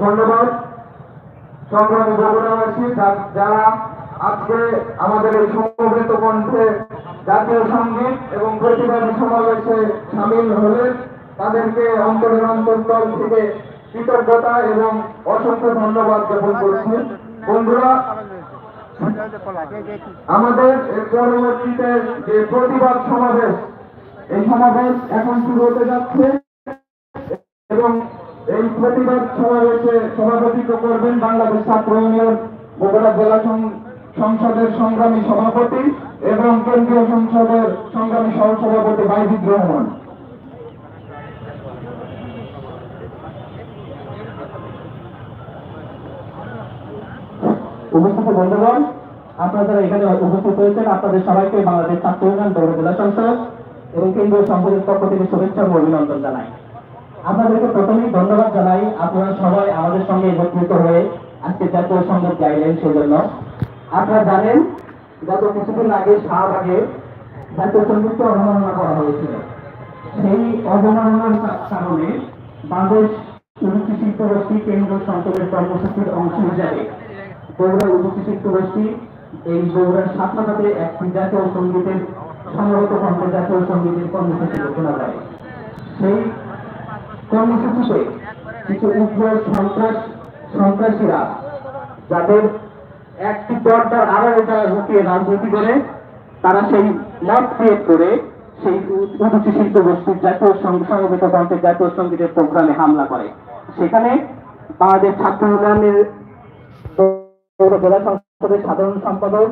ধন্যবাদ। সংগ্রামী বগুড়াবাসী যারা আজকে আমাদের এই সমবেত কণ্ঠে জাতীয় সংগীত এবং প্রতিবাদী সমাবেশে সামিল হলেন, তাদেরকে অন্তরের অন্তর্তল থেকে কৃতজ্ঞতা এবং অসংখ্য ধন্যবাদ জ্ঞাপন করছি। বন্ধুরা, আমাদের পরবর্তীতে যে প্রতিবাদ সমাবেশ এই সমাবেশ এখন শুরু হতে যাচ্ছে এবং এই প্রতিবাদ সমাবেশে সভাপতিত্ব করবেন বাংলাদেশ ছাত্র ইউনিয়ন বগুড়া জেলা সংসদের সংগ্রামী সভাপতি এবং কেন্দ্রীয় সংসদের সংগ্রামী সহসভাপতি বাইজিদ রহমান। উপস্থিত বন্ধুগণ, আপনারা যারা এখানে উপস্থিত হয়েছেন, আপনাদের সবাইকে বাংলাদেশ ছাত্র ইউনিয়ন বগুড়া জেলা সংসদ এবং কেন্দ্রীয় সংসদের পক্ষ থেকে শুভেচ্ছা ও অভিনন্দন জানাই। আপনাদেরকে প্রথমেই ধন্যবাদ জানাই। আপনারা সবাই আমাদের সঙ্গে একত্রিত হয়ে আজকে জাতীয় সংসদ গাইলেন সেজন্য আপনারা জানেন, গত কিছুদিন আগে শাহবাগে জাতীয় সঙ্গীতকে অবমাননা করা হয়েছিল। সেই অবমাননার কারণে বাংলাদেশ উন্নতি গোষ্ঠী কেন্দ্র সংসদের কর্মসূচির অংশ হিসাবে বগুড়া উন্নতি গোষ্ঠী এই বগুড়ার ছাত্রঘাটে একটি জাতীয় সঙ্গীতের সংগত কণ্ঠ জাতীয় সঙ্গীতের কর্মসূচি ঘোষণা করে সেই কর্মসূচিতে কিছু উগ্র সন্ত্রাস, সন্ত্রাসীরা যাদের একটি পর্দার আড়ালে তারা লুকিয়ে রাজনীতি করে, তারা সেই মত ক্রিয়েট করে সেই উন্নতি শিল্প গোষ্ঠীর জাতীয় সমবেত কণ্ঠের জাতীয় সঙ্গীতের প্রোগ্রামে হামলা করে। সেখানে বাংলাদেশ ছাত্র ইউনিয়নের জেলা সংসদের সাধারণ সম্পাদক